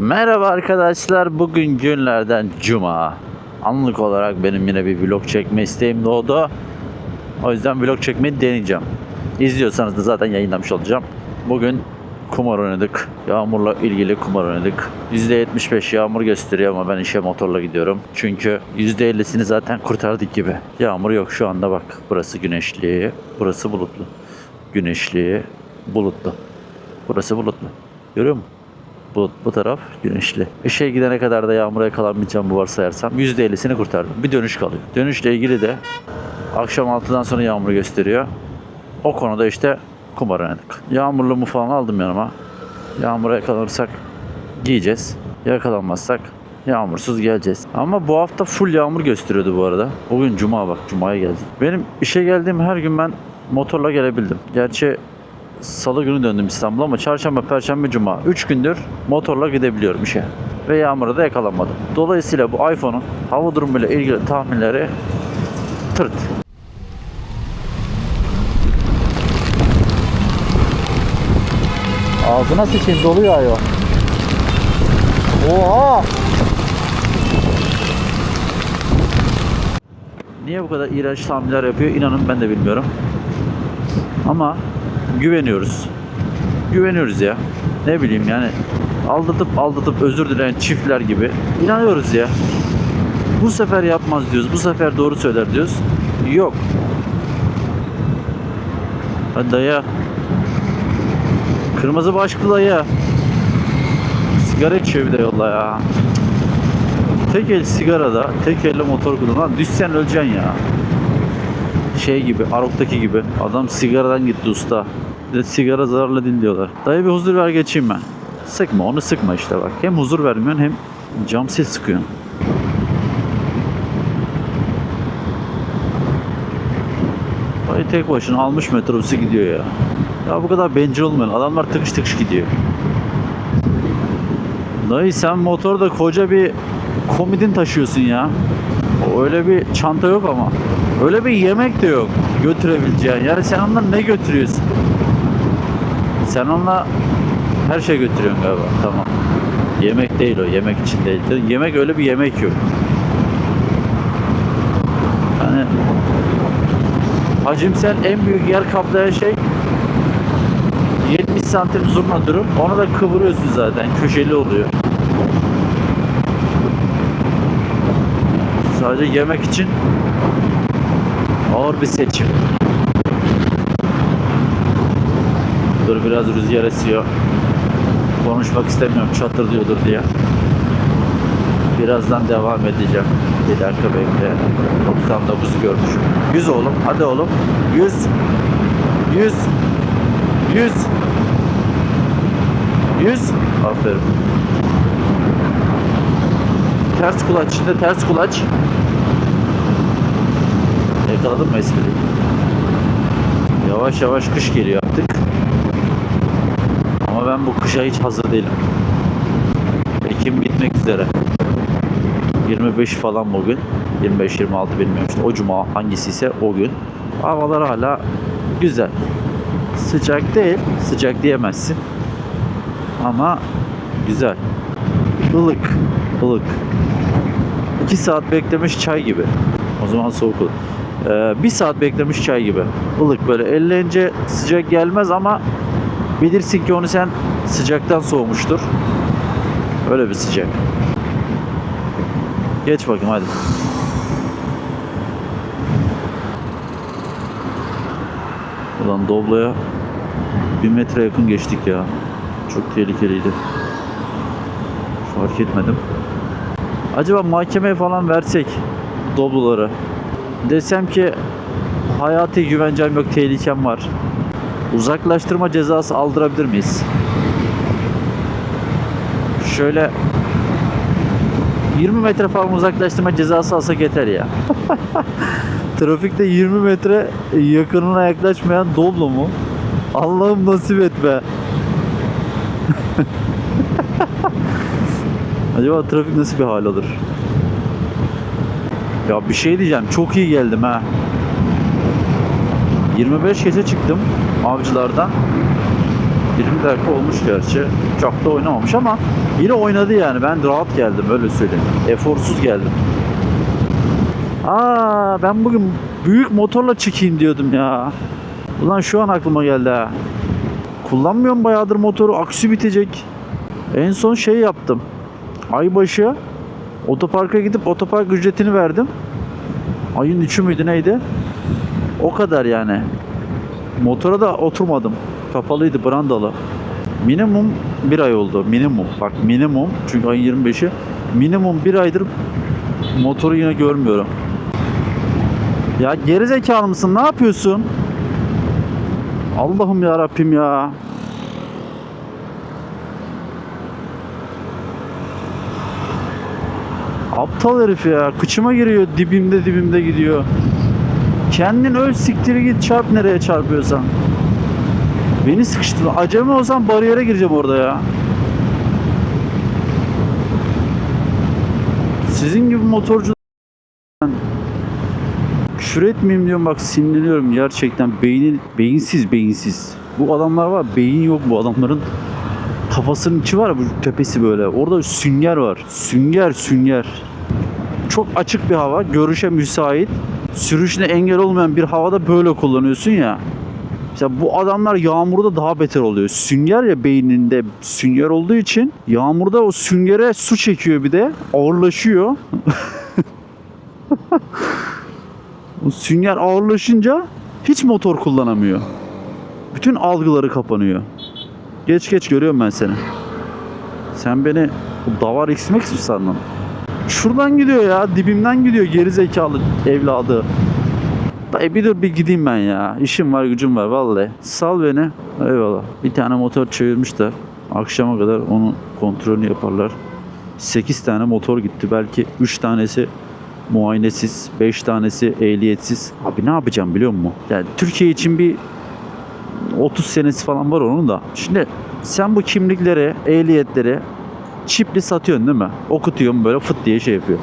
Merhaba arkadaşlar. Bugün günlerden cuma. Anlık olarak benim yine bir vlog çekme isteğim doğdu. O yüzden vlog çekmeyi deneyeceğim. İzliyorsanız da zaten yayınlamış olacağım. Bugün kumar oynadık. Yağmurla ilgili kumar oynadık. %75 yağmur gösteriyor ama ben işe motorla gidiyorum. Çünkü %50'sini zaten kurtardık gibi. Yağmur yok şu anda bak. Burası güneşli, burası bulutlu. Güneşli, bulutlu. Burası bulutlu. Görüyor musun? Bu, bu taraf güneşli. İşe gidene kadar da yağmura yakalanmayacağım bu varsayarsam %50'sini kurtardım. Bir dönüş kalıyor. Dönüşle ilgili de akşam 6'dan sonra yağmur gösteriyor. O konuda işte kumar oynadık. Yağmurluğumu falan aldım yanıma. Yağmura yakalanırsak giyeceğiz. Yakalanmazsak yağmursuz geleceğiz. Ama bu hafta full yağmur gösteriyordu bu arada. Bugün cuma bak cumaya geldik. Benim işe geldiğim her gün ben motorla gelebildim. Gerçi Salı günü döndüm İstanbul'a ama çarşamba, perşembe, cuma 3 gündür motorla gidebiliyorum işe. Ve yağmura da yakalanmadım. Dolayısıyla bu iPhone'un hava durumuyla ilgili tahminleri tırt. Ağzına sıçayım dolu yağıyor. Oha! Niye bu kadar iğrenç tahminler yapıyor inanın ben de bilmiyorum. Ama güveniyoruz. Güveniyoruz ya. Ne bileyim yani aldatıp aldatıp özür dileyen çiftler gibi inanıyoruz ya. Bu sefer yapmaz diyoruz. Bu sefer doğru söyler diyoruz. Yok. Hadi dayı. Kırmızı başlıklı dayı. Sigara içiyor bir de yolla ya. Tek el sigarada, tek elle motor kullanan düşsen öleceksin ya şey gibi Arok'taki gibi adam sigaradan gitti usta. Bir de sigara zararlı değil diyorlar. Dayı bir huzur ver geçeyim ben. Sıkma onu sıkma işte bak. Hem huzur vermiyorsun hem cam sil sıkıyorsun. Dayı tek başına almış metrobüsü gidiyor ya. Ya bu kadar bencil olmayın. Adamlar tıkış tıkış gidiyor. Dayı sen motorda koca bir komodin taşıyorsun ya. Öyle bir çanta yok ama. Öyle bir yemek de yok götürebileceğin. Yani sen onunla ne götürüyorsun? Sen onunla her şey götürüyorsun galiba. Tamam. Yemek değil o. Yemek için değil. Yemek öyle bir yemek yok. Yani hacimsel en büyük yer kaplayan şey 70 santim zurna durum. Onu da kıvırıyorsun zaten. Köşeli oluyor. Sadece yemek için ağır bir seçim. Dur biraz rüzgar esiyor. Konuşmak istemiyorum çatır diyordur diye. Birazdan devam edeceğim. Bir dakika bekle. 99'u görmüşüm. 100 oğlum. Hadi oğlum. 100. 100. 100. 100. Aferin. Ters kulaç. Şimdi ters kulaç. Yakaladın mı espriyi? Yavaş yavaş kış geliyor artık. Ama ben bu kışa hiç hazır değilim. Ekim bitmek üzere. 25 falan bugün. 25-26 bilmiyorum işte. O cuma hangisi ise o gün. Havalar hala güzel. Sıcak değil. Sıcak diyemezsin. Ama güzel. Ilık. ılık. 2 saat beklemiş çay gibi. O zaman soğuk olur. Ee, bir saat beklemiş çay gibi. Ilık böyle elleyince sıcak gelmez ama bilirsin ki onu sen sıcaktan soğumuştur. Öyle bir sıcak. Geç bakayım hadi. Ulan Doblo'ya bir metre yakın geçtik ya. Çok tehlikeliydi. Fark etmedim. Acaba mahkemeye falan versek Doblo'ları. Desem ki hayati güvencem yok, tehlikem var. Uzaklaştırma cezası aldırabilir miyiz? Şöyle 20 metre falan uzaklaştırma cezası alsak yeter ya. Trafikte 20 metre yakınına yaklaşmayan Doblo mu? Allah'ım nasip et be. Acaba trafik nasıl bir hal alır? Ya bir şey diyeceğim. Çok iyi geldim ha. 25 gece çıktım avcılardan. 20 dakika olmuş gerçi. Çok da oynamamış ama yine oynadı yani. Ben rahat geldim öyle söyleyeyim. Eforsuz geldim. Aa ben bugün büyük motorla çıkayım diyordum ya. Ulan şu an aklıma geldi ha. Kullanmıyorum bayağıdır motoru. Aksi bitecek. En son şey yaptım. Aybaşı otoparka gidip otopark ücretini verdim. Ayın 3'ü müydü neydi? O kadar yani. Motora da oturmadım. Kapalıydı brandalı. Minimum bir ay oldu. Minimum. Bak minimum. Çünkü ayın 25'i. Minimum bir aydır motoru yine görmüyorum. Ya gerizekalı mısın? Ne yapıyorsun? Allah'ım ya Rabbim ya. Aptal herif ya. Kıçıma giriyor. Dibimde dibimde gidiyor. Kendin öl siktiri git çarp nereye çarpıyorsan. Beni sıkıştırdı. Acemi olsam bariyere gireceğim orada ya. Sizin gibi motorcu küfür etmeyeyim diyorum bak sinirleniyorum gerçekten beynin beyinsiz beyinsiz. Bu adamlar var beyin yok bu adamların kafasının içi var bu tepesi böyle orada sünger var sünger sünger çok açık bir hava görüşe müsait sürüşüne engel olmayan bir havada böyle kullanıyorsun ya Mesela bu adamlar yağmurda daha beter oluyor. Sünger ya beyninde sünger olduğu için yağmurda o süngere su çekiyor bir de ağırlaşıyor. o sünger ağırlaşınca hiç motor kullanamıyor. Bütün algıları kapanıyor. Geç geç görüyorum ben seni. Sen beni davar x mi sandın? Şuradan gidiyor ya. Dibimden gidiyor geri zekalı evladı. Dayı bir dur bir gideyim ben ya. İşim var gücüm var vallahi. Sal beni. Eyvallah. Bir tane motor çevirmişler. Akşama kadar onun kontrolünü yaparlar. 8 tane motor gitti. Belki 3 tanesi muayenesiz, 5 tanesi ehliyetsiz. Abi ne yapacağım biliyor musun? Yani Türkiye için bir 30 senesi falan var onun da. Şimdi sen bu kimlikleri, ehliyetleri çipli satıyorsun değil mi? Okutuyorsun böyle fıt diye şey yapıyor.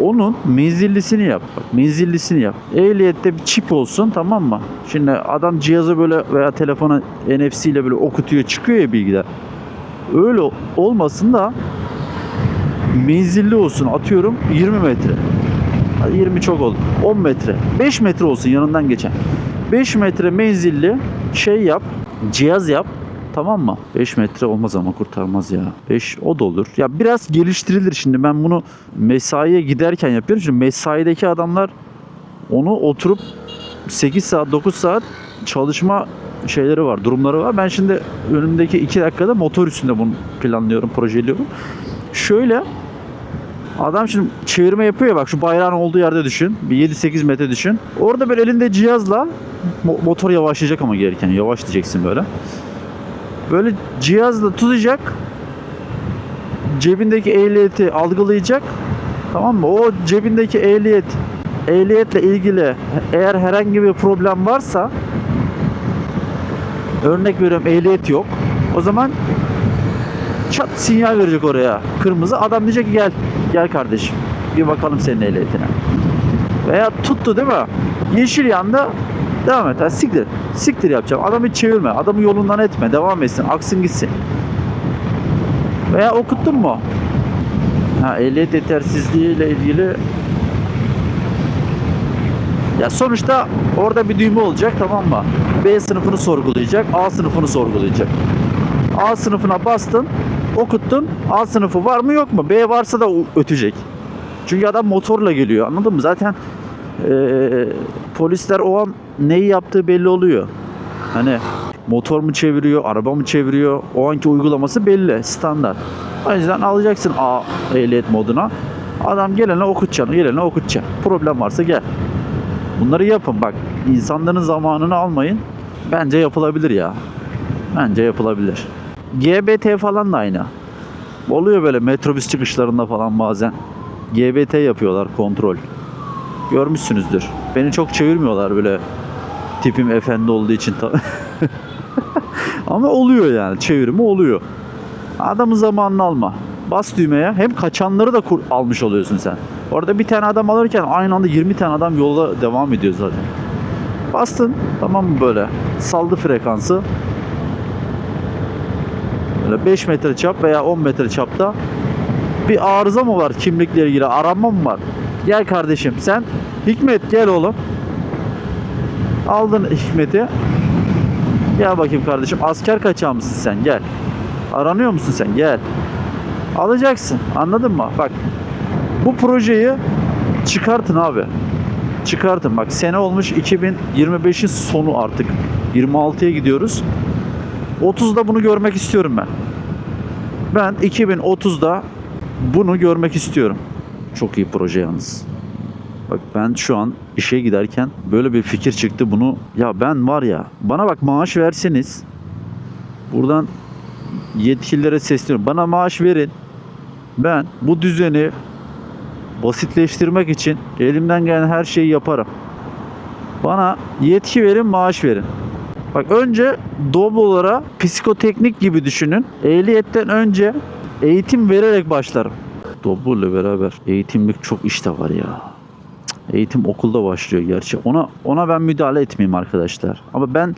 Onun menzillisini yap. Bak, menzillisini yap. Ehliyette bir çip olsun tamam mı? Şimdi adam cihazı böyle veya telefona NFC ile böyle okutuyor çıkıyor ya bilgiler. Öyle olmasın da menzilli olsun atıyorum 20 metre. Hadi 20 çok oldu. 10 metre. 5 metre olsun yanından geçen. 5 metre menzilli şey yap. Cihaz yap. Tamam mı? 5 metre olmaz ama kurtarmaz ya. 5 o da olur. Ya biraz geliştirilir şimdi. Ben bunu mesaiye giderken yapıyorum. Şimdi mesaideki adamlar onu oturup 8 saat 9 saat çalışma şeyleri var, durumları var. Ben şimdi önümdeki 2 dakikada motor üstünde bunu planlıyorum, projeliyorum. Şöyle Adam şimdi çevirme yapıyor ya bak şu bayrağın olduğu yerde düşün. Bir 7-8 metre düşün. Orada böyle elinde cihazla mo- motor yavaşlayacak ama gelirken yavaş diyeceksin böyle. Böyle cihazla tutacak. Cebindeki ehliyeti algılayacak. Tamam mı? O cebindeki ehliyet ehliyetle ilgili eğer herhangi bir problem varsa örnek veriyorum ehliyet yok. O zaman çat sinyal verecek oraya. Kırmızı. Adam diyecek ki gel. Gel kardeşim. Bir bakalım senin ehliyetine. Veya tuttu değil mi? Yeşil yanda devam et. Ha, siktir. Siktir yapacağım. Adamı çevirme. Adamı yolundan etme. Devam etsin. Aksın gitsin. Veya okuttun mu? Ha, ehliyet yetersizliği ile ilgili ya sonuçta orada bir düğme olacak tamam mı? B sınıfını sorgulayacak, A sınıfını sorgulayacak. A sınıfına bastın, okuttun. A sınıfı var mı yok mu? B varsa da ötecek. Çünkü adam motorla geliyor. Anladın mı? Zaten eee, polisler o an neyi yaptığı belli oluyor. Hani motor mu çeviriyor, araba mı çeviriyor? O anki uygulaması belli, standart. O yüzden alacaksın A ehliyet moduna. Adam gelene okutacaksın, gelene okutacaksın. Problem varsa gel. Bunları yapın bak. insanların zamanını almayın. Bence yapılabilir ya. Bence yapılabilir. GBT falan da aynı. Oluyor böyle metrobüs çıkışlarında falan bazen. GBT yapıyorlar kontrol. Görmüşsünüzdür. Beni çok çevirmiyorlar böyle tipim efendi olduğu için tabii. Ama oluyor yani çevirme oluyor. Adamın zamanını alma. Bas düğmeye hem kaçanları da kur- almış oluyorsun sen. Orada bir tane adam alırken aynı anda 20 tane adam yolda devam ediyor zaten. Bastın tamam mı böyle? Saldı frekansı. Böyle 5 metre çap veya 10 metre çapta bir arıza mı var kimlikle ilgili aranma mı var? Gel kardeşim sen Hikmet gel oğlum. Aldın Hikmet'i. Gel bakayım kardeşim asker kaçağı mısın sen gel. Aranıyor musun sen gel. Alacaksın anladın mı? Bak bu projeyi çıkartın abi. Çıkartın bak sene olmuş 2025'in sonu artık. 26'ya gidiyoruz. 30'da bunu görmek istiyorum ben. Ben 2030'da bunu görmek istiyorum. Çok iyi proje yalnız. Bak ben şu an işe giderken böyle bir fikir çıktı bunu. Ya ben var ya bana bak maaş verseniz buradan yetkililere sesleniyorum. Bana maaş verin. Ben bu düzeni basitleştirmek için elimden gelen her şeyi yaparım. Bana yetki verin, maaş verin. Bak önce Doblo'lara psikoteknik gibi düşünün. Ehliyetten önce eğitim vererek başlarım. Doblo beraber eğitimlik çok işte var ya. Eğitim okulda başlıyor gerçi. Ona ona ben müdahale etmeyeyim arkadaşlar. Ama ben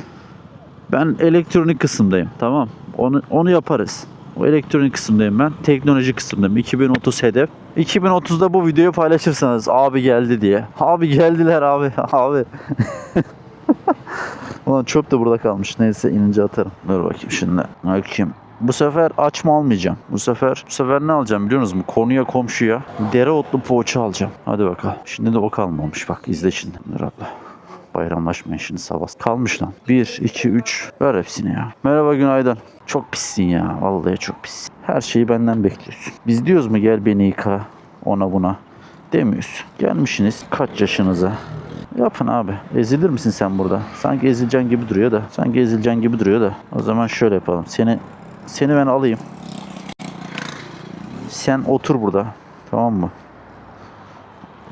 ben elektronik kısımdayım. Tamam. Onu onu yaparız. O elektronik kısımdayım ben. Teknoloji kısımdayım. 2030 hedef. 2030'da bu videoyu paylaşırsanız abi geldi diye. Abi geldiler abi. Abi. Ulan çöp de burada kalmış. Neyse inince atarım. Dur bakayım şimdi. Bakayım. Bu sefer açma almayacağım. Bu sefer bu sefer ne alacağım biliyor musunuz? Konuya komşuya dereotlu poğaça alacağım. Hadi bakalım. Şimdi de o kalmamış. Bak izle şimdi. Dur abla. Bayramlaşmayın şimdi sabah. Kalmış lan. 1, 2, 3. Ver hepsini ya. Merhaba günaydın. Çok pissin ya. Vallahi çok pis. Her şeyi benden bekliyorsun. Biz diyoruz mu gel beni yıka. Ona buna. Demiyoruz. Gelmişsiniz kaç yaşınıza. Yapın abi. Ezilir misin sen burada? Sanki ezileceğin gibi duruyor da. Sanki ezileceğin gibi duruyor da. O zaman şöyle yapalım. Seni seni ben alayım. Sen otur burada. Tamam mı?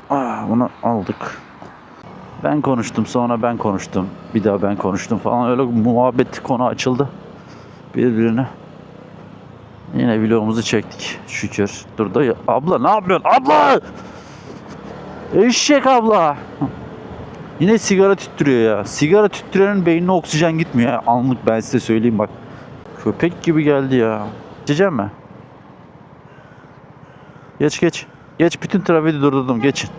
Aa, bunu aldık. Ben konuştum sonra ben konuştum. Bir daha ben konuştum falan. Öyle muhabbet konu açıldı. Birbirine. Yine vlogumuzu çektik. Şükür. Dur da abla ne yapıyorsun? Abla! Eşek abla! Yine sigara tüttürüyor ya. Sigara tüttürenin beynine oksijen gitmiyor ya. Anlık ben size söyleyeyim bak. Köpek gibi geldi ya. Geçeceğim mi? Geç geç. Geç bütün trafiği durdurdum. Geçin.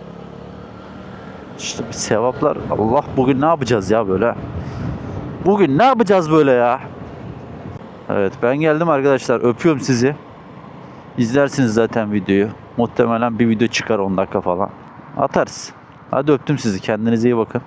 İşte sevaplar. Allah bugün ne yapacağız ya böyle? Bugün ne yapacağız böyle ya? Evet ben geldim arkadaşlar. Öpüyorum sizi. İzlersiniz zaten videoyu. Muhtemelen bir video çıkar 10 dakika falan. Atarız. Hadi öptüm sizi. Kendinize iyi bakın.